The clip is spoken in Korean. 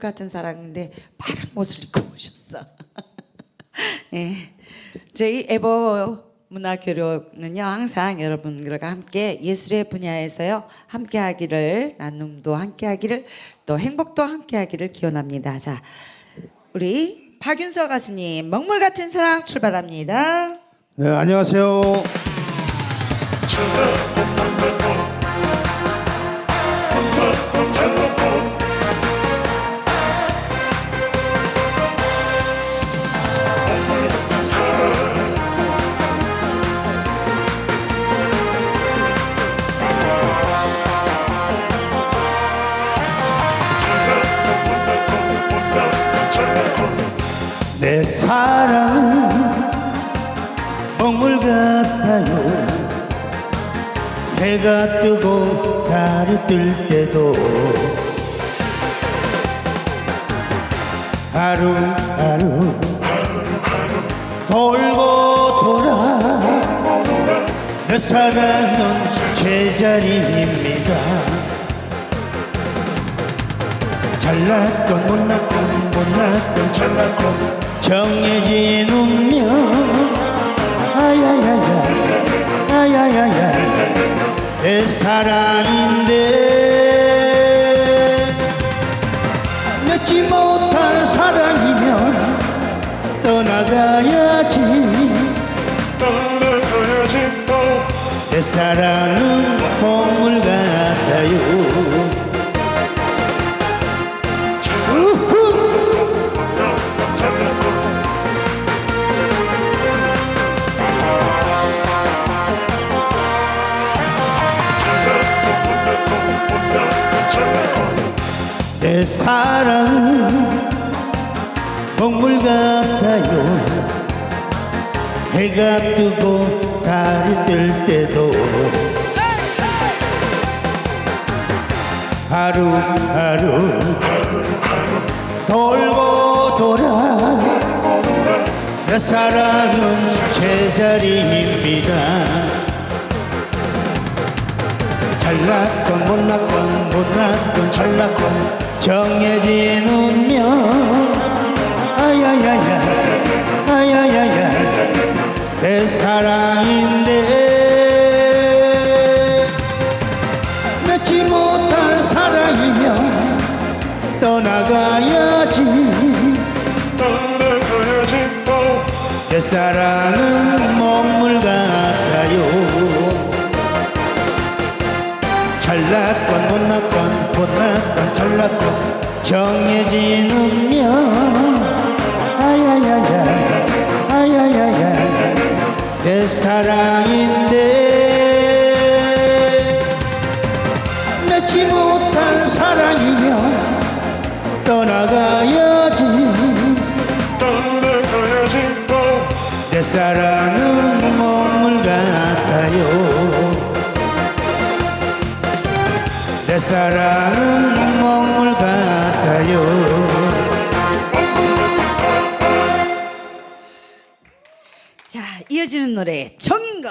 같은 사람인데 빨간 옷을 입고 오셨어. 예. 저희 에버 문화교류는요 항상 여러분들과 함께 예술의 분야에서요 함께하기를 나눔도 함께하기를 또 행복도 함께하기를 기원합니다. 자, 우리 박윤서 가수님 먹물 같은 사랑 출발합니다. 네, 안녕하세요. 내 사랑은 먹물 같아요. 해가 뜨고 달이 뜰 때도 하루하루 돌고 돌아 내 사랑은 제자리입니다. 잘났건 못났건 못났건 잘났건 정해진 운명. 아야야야 아야야야. 내 사랑인데 맺지 못한 사랑이면 떠나가야지. 떠나가야지 또. 내 사랑은 보물 내 사랑은 먹물 같아요. 해가 뜨고 달이 뜰 때도 하루하루 돌고 돌아 내 사랑은 제자리입니다. 잘났건 못났건 못났건 잘났건 정해진 운명. 아야야야 아야야야. 내 사랑인데 맺지 못한 사랑이면 떠나가야지. 떠나가야지 또내 사랑은 같 못났건 잘났건 정해진 운명. 아야야야. 아야야야. 내 사랑인데. 맺지 못한 사랑이면 떠나가야지. 떠나가야지. 또내 사랑은 먹 내 사랑은 먹물 같아요 자, 이어지는 노래 정인걸.